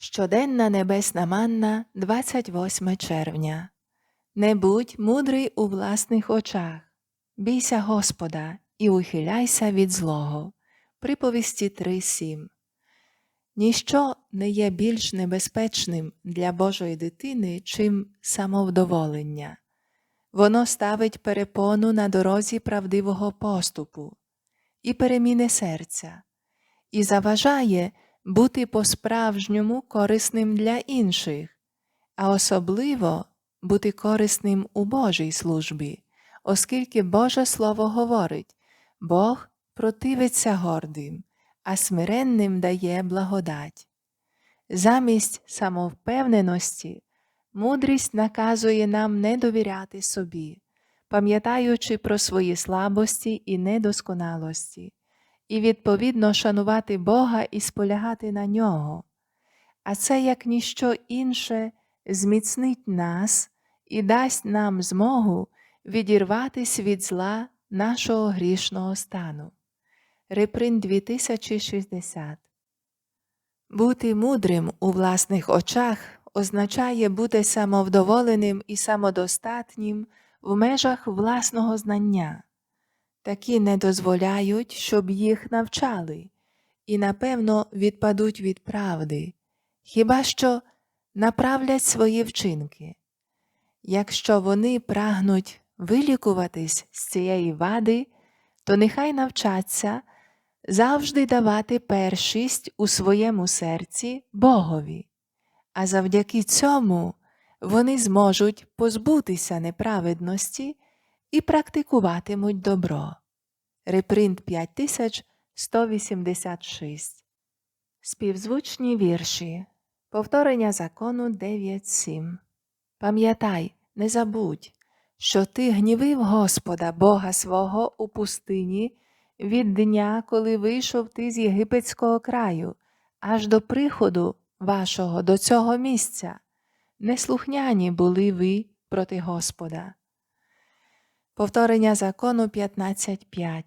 Щоденна небесна манна, 28 червня. Не будь мудрий у власних очах. Бійся Господа і ухиляйся від злого. Приповісті 3.7. Ніщо не є більш небезпечним для Божої дитини, чим самовдоволення. Воно ставить перепону на дорозі правдивого поступу і переміни серця, і заважає бути по-справжньому корисним для інших, а особливо бути корисним у Божій службі, оскільки Боже Слово говорить Бог противиться гордим, а смиренним дає благодать. Замість самовпевненості мудрість наказує нам не довіряти собі, пам'ятаючи про свої слабості і недосконалості і відповідно шанувати Бога і сполягати на нього. А це, як ніщо інше, зміцнить нас і дасть нам змогу відірватись від зла нашого грішного стану. Репринт 2060 Бути мудрим у власних очах означає бути самовдоволеним і самодостатнім в межах власного знання такі не дозволяють, щоб їх навчали, і, напевно, відпадуть від правди, хіба що направлять свої вчинки. Якщо вони прагнуть вилікуватись з цієї вади, то нехай навчаться завжди давати першість у своєму серці Богові, а завдяки цьому вони зможуть позбутися неправедності і практикуватимуть добро. Репринт 5186 Співзвучні вірші Повторення закону 9.7 Пам'ятай, не забудь, що ти гнівив Господа Бога свого у пустині від дня, коли вийшов ти з єгипетського краю, аж до приходу вашого до цього місця. Неслухняні були ви проти Господа. Повторення закону 15.5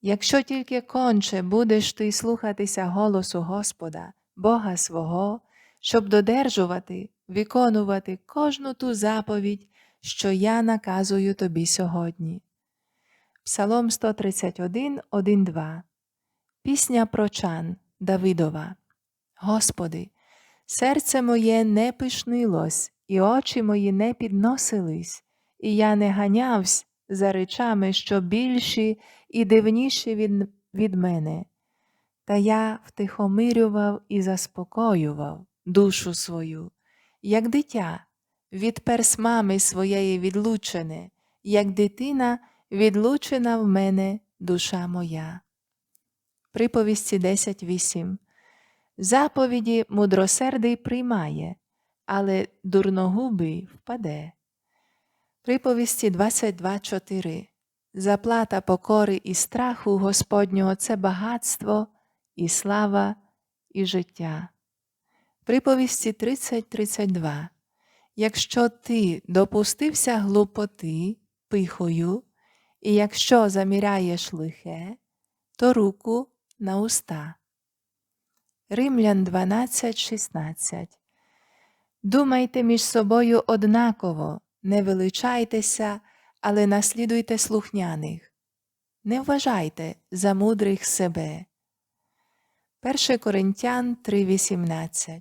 Якщо тільки конче будеш ти слухатися голосу Господа, Бога свого, щоб додержувати, виконувати кожну ту заповідь, що я наказую тобі сьогодні. Псалом 131, 1, 2 Пісня прочан Давидова. Господи, серце моє не пишнилось, і очі мої не підносились, і я не ганявсь за речами, що більші і дивніші від, від мене, та я втихомирював і заспокоював душу свою, як дитя, від перс мами своєї відлучене, як дитина відлучена в мене душа моя. Приповісті 10.8 Заповіді мудросердий приймає, але дурногубий впаде. Приповісті 22.4 Заплата покори і страху Господнього це багатство, і слава, і життя. Приповісті 30.32 Якщо ти допустився глупоти пихою, і якщо заміряєш лихе, то руку на уста. Римлян 12.16 Думайте між собою однаково. Не величайтеся, але наслідуйте слухняних. Не вважайте за мудрих себе. 1 Коринтян 3:18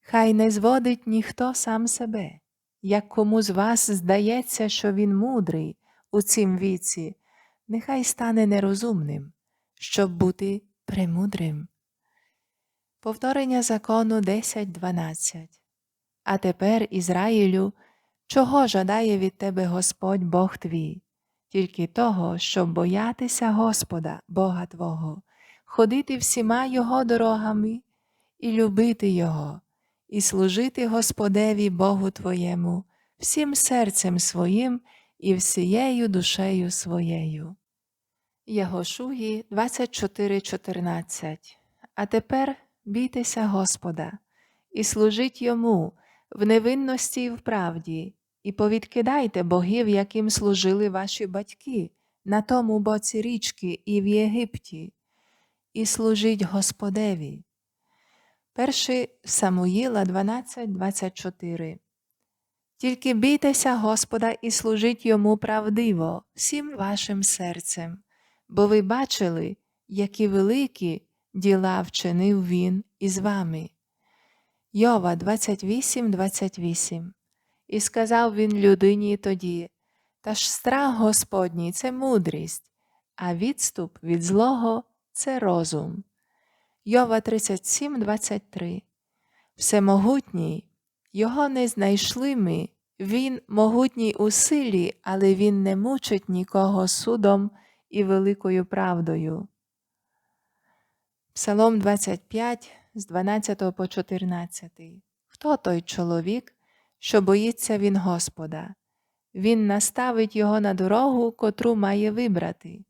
Хай не зводить ніхто сам себе, як кому з вас здається, що він мудрий у цім віці, нехай стане нерозумним, щоб бути премудрим. Повторення закону 10.12 А тепер, Ізраїлю, Чого жадає від тебе Господь Бог твій, тільки того, щоб боятися Господа, Бога Твого, ходити всіма Його дорогами і любити Його, і служити Господеві Богу Твоєму, всім серцем своїм і всією душею своєю. Ягошуї 24.14 А тепер бійтеся Господа, і служіть йому в невинності і в правді, і повідкидайте богів, яким служили ваші батьки, на тому боці річки і в Єгипті, і служіть Господеві. 1 Самуїла 12.24 Тільки бійтеся Господа і служіть йому правдиво всім вашим серцем, бо ви бачили, які великі діла вчинив він із вами. Йова 28.28 І сказав він людині тоді, та ж страх Господній це мудрість, а відступ від злого це розум. Йова 37.23 Всемогутній, його не знайшли ми, він могутній у силі, але він не мучить нікого судом і великою правдою. Псалом 25 з 12 по 14. Хто той чоловік, що боїться він Господа? Він наставить його на дорогу, котру має вибрати.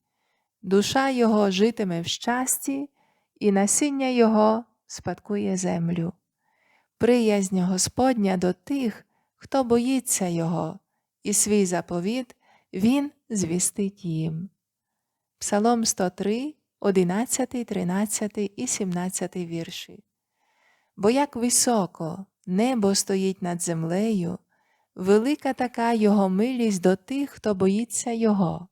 Душа його житиме в щасті, і насіння його спадкує землю. Приязнь Господня до тих, хто боїться Його, і свій заповіт Він звістить їм. Псалом 103, 11, 13 і 17 вірші. Бо як високо небо стоїть над землею, велика така Його милість до тих, хто боїться Його.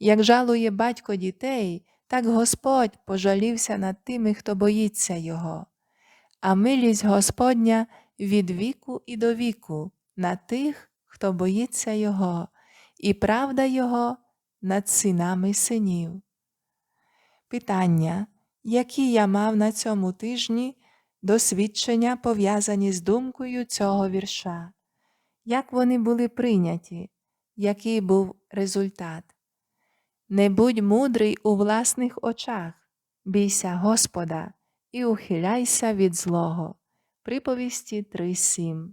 Як жалує батько дітей, так Господь пожалівся над тими, хто боїться Його, а милість Господня від віку і до віку на тих, хто боїться Його, і правда Його над синами синів. Питання, які я мав на цьому тижні досвідчення пов'язані з думкою цього вірша, як вони були прийняті, який був результат. Не будь мудрий у власних очах, бійся Господа і ухиляйся від злого. Приповісті 3.7